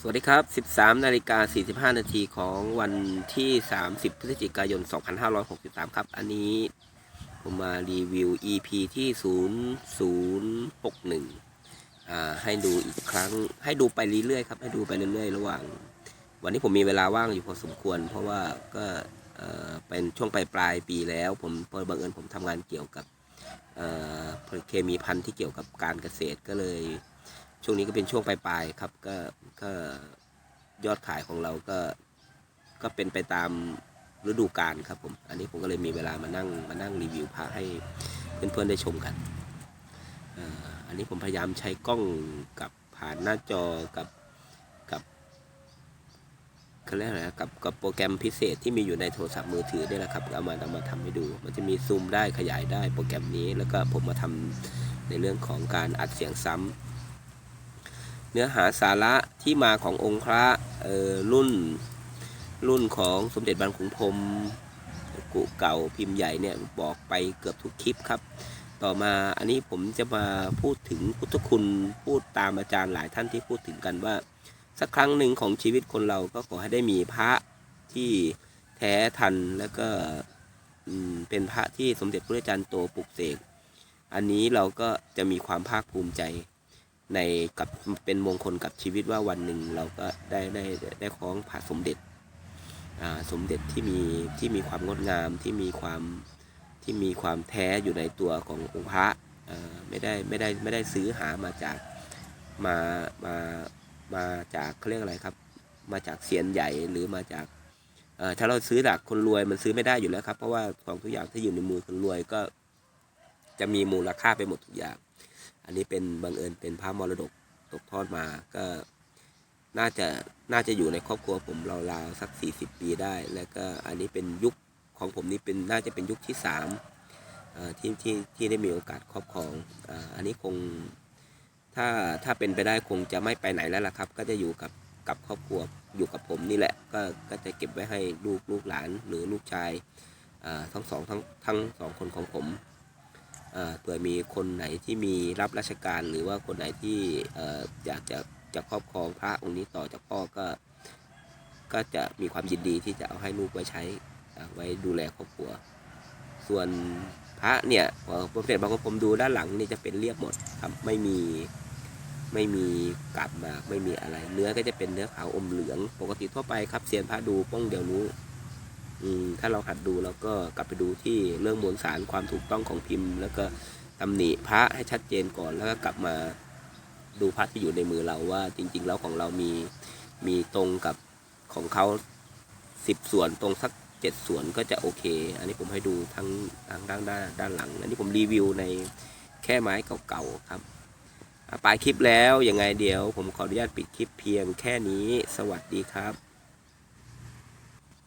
สวัสดีครับ 13 นาฬิกา 45 นาทีของวันที่ 30 พฤศจิกายน 2563 ครับ อันนี้ผมมารีวิว EP ที่ 0061 อ่า ให้ดูอีกครั้ง ให้ดูไปเรื่อยๆครับ ให้ดูไปเรื่อยๆ ระหว่าง วันนี้ผมมีเวลาว่างอยู่พอสมควร เพราะว่าก็เอ่อเป็นช่วงปลายปลายปีแล้ว ผมพอบังเอิญผมทำงานเกี่ยวกับเอ่อเคมีพันธุ์ที่เกี่ยวกับการเกษตรก็เลย ช่วงนี้ก็เป็นช่วงปลายๆครับก็ก็ยอดขายของเราก็ก็เป็นไปตามฤดูกาลครับผมอันนี้ผมก็เลยมีเวลามานั่งมานั่งรีวิวพระให้เพื่อนๆได้ชมกันอันนี้ผมพยายามใช้กล้องกับผ่านหน้าจอกับกับเขาเรียกอะไรนะกับกับโปรแกรมพิเศษที่มีอยู่ในโทรศัพท์มือถือนี่แหละครับเอามาเอามาทำให้ดู มันจะมีซูมได้ขยายได้โปรแกรมนี้ แล้วก็ผมมาทำในเรื่องของการอัดเสียงซ้ำ เนื้อหาสาระที่มาขององค์พระรุ่นรุ่นของสมเด็จบางขุนพรมกุเก่าพิมพ์ใหญ่เนี่ยบอกไปเกือบทุกคลิปครับ ต่อมาอันนี้ผมจะมาพูดถึงพุทธคุณพูดตามอาจารย์หลายท่านที่พูดถึงกันว่า สักครั้งหนึ่งของชีวิตคนเราก็ขอให้ได้มีพระที่แท้ทันแล้วก็เป็นพระที่สมเด็จพระอาจารย์โตปลุกเสกอันนี้เราก็จะมีความภาคภูมิใจ ในกับเป็นมงคลกับชีวิตว่าวันหนึ่งเราก็ได้ได้ได้คล้องพระสมเด็จสมเด็จที่มีที่มีความงดงามที่มีความที่มีความแท้อยู่ในตัวขององค์พระไม่ได้ไม่ได้ไม่ได้ซื้อหามาจากมามามาจากเขาเรียกอะไรครับ มาจากเซียนใหญ่หรือมาจากถ้าเราซื้อจากคนรวยมันซื้อไม่ได้อยู่แล้วครับ เพราะว่าของทุกอย่างที่อยู่ในมือคนรวยก็จะมีมูลค่าไปหมดทุกอย่าง อันนี้เป็นบังเอิญเป็นพระมรดกตกทอดมาก็น่าจะน่าจะอยู่ในครอบครัวผมราวๆสัก 40 ปีได้ แล้วก็อันนี้เป็นยุคของผมนี่เป็นน่าจะเป็นยุคที่สามที่ที่ที่ได้มีโอกาสครอบครองอ,อันนี้คงถ้าถ้าเป็นไปได้คงจะไม่ไปไหนแล้วล่ะครับ ก็จะอยู่กับกับครอบครัวอยู่กับผมนี่แหละ ก็ก็จะเก็บไว้ให้ลูกลูกหลานหรือลูกชายทั้งสองทั้งทั้งสองคนของผม เผื่อมีคนไหนที่มีรับราชการหรือว่าคนไหนที่อยากจะจะครอบครองพระองค์นี้ต่อจากพ่อก็ ก็จะมีความยินดีที่จะเอาให้ลูกไว้ใช้ไว้ดูแลครอบครัว ส่วนพระเนี่ยผมเห็นบางคนผมดูด้านหลังนี่จะเป็นเรียบหมดครับไม่มีไม่มีกาบมากไม่มีอะไร เนื้อก็จะเป็นเนื้อขาวอมเหลือง ปกติทั่วไปครับเซียนพระดูป้องเดียวรู้ ถ้าเราหัดดูเราก็กลับไปดูที่เรื่องมวลสารความถูกต้องของพิมพ์ แล้วก็ตำหนิพระให้ชัดเจนก่อนแล้วก็กลับมาดูพระที่อยู่ในมือเราว่า จริง ๆ แล้วของเรามีมีตรงกับของเขาสิบส่วนตรงสักเจ็ดส่วนก็จะโอเค อันนี้ผมให้ดูทั้งทางด้านหน้าด้านหลัง อันนี้ผมรีวิวในแค่ไม้เก่าๆครับปลายคลิปแล้วยังไงเดี๋ยว ผมขออนุญาตปิดคลิปเพียงแค่นี้ สวัสดีครับ